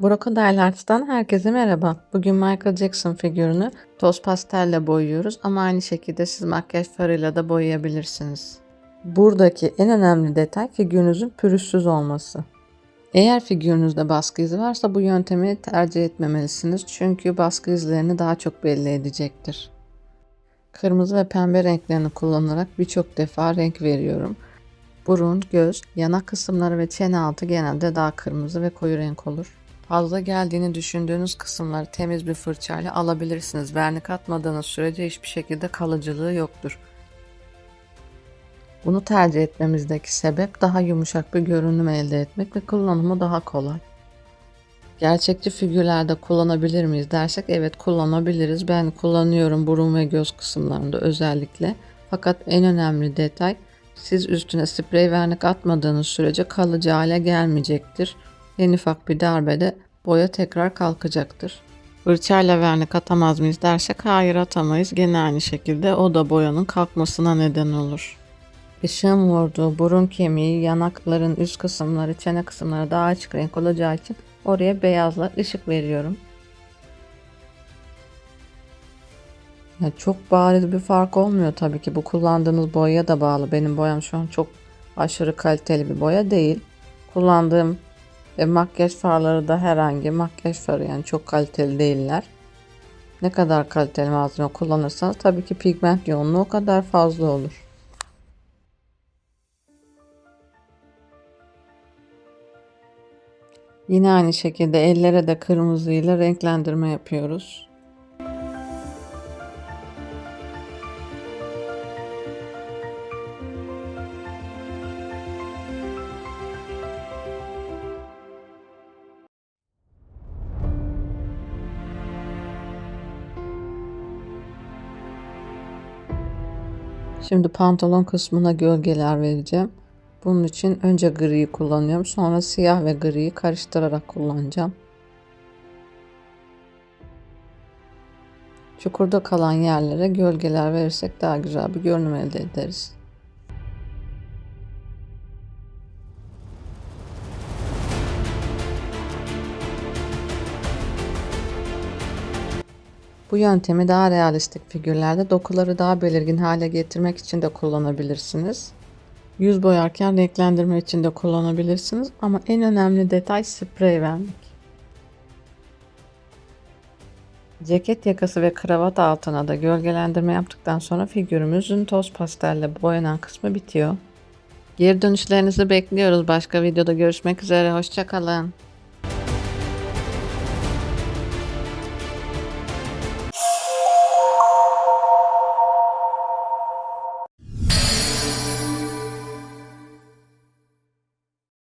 Crocodile Arts'tan herkese merhaba. Bugün Michael Jackson figürünü toz pastelle boyuyoruz ama aynı şekilde siz makyaj farıyla da boyayabilirsiniz. Buradaki en önemli detay figürünüzün pürüzsüz olması. Eğer figürünüzde baskı izi varsa bu yöntemi tercih etmemelisiniz çünkü baskı izlerini daha çok belli edecektir. Kırmızı ve pembe renklerini kullanarak birçok defa renk veriyorum. Burun, göz, yanak kısımları ve çene altı genelde daha kırmızı ve koyu renk olur. Fazla geldiğini düşündüğünüz kısımları temiz bir fırçayla alabilirsiniz. Vernik atmadığınız sürece hiçbir şekilde kalıcılığı yoktur. Bunu tercih etmemizdeki sebep daha yumuşak bir görünüm elde etmek ve kullanımı daha kolay. Gerçekçi figürlerde kullanabilir miyiz dersek evet kullanabiliriz. Ben kullanıyorum burun ve göz kısımlarında özellikle. Fakat en önemli detay siz üstüne sprey vernik atmadığınız sürece kalıcı hale gelmeyecektir. En ufak bir darbede boya tekrar kalkacaktır. Fırçayla vernik atamaz mıyız dersek hayır atamayız. Gene aynı şekilde o da boyanın kalkmasına neden olur. Işığın vurduğu burun kemiği, yanakların üst kısımları, çene kısımları daha açık renk olacağı için oraya beyazla ışık veriyorum. Ya çok bariz bir fark olmuyor tabii ki. Bu kullandığınız boyaya da bağlı. Benim boyam şu an çok aşırı kaliteli bir boya değil. Kullandığım ve makyaj farları da herhangi makyaj farı yani çok kaliteli değiller. Ne kadar kaliteli malzeme kullanırsanız tabii ki pigment yoğunluğu o kadar fazla olur. Yine aynı şekilde ellere de kırmızı renklendirme yapıyoruz. Şimdi pantolon kısmına gölgeler vereceğim. Bunun için önce griyi kullanıyorum. Sonra siyah ve griyi karıştırarak kullanacağım. Çukurda kalan yerlere gölgeler verirsek daha güzel bir görünüm elde ederiz. Bu yöntemi daha realistik figürlerde dokuları daha belirgin hale getirmek için de kullanabilirsiniz. Yüz boyarken renklendirme için de kullanabilirsiniz ama en önemli detay sprey vermek. Ceket yakası ve kravat altına da gölgelendirme yaptıktan sonra figürümüzün toz pastelle boyanan kısmı bitiyor. Geri dönüşlerinizi bekliyoruz. Başka videoda görüşmek üzere. Hoşçakalın.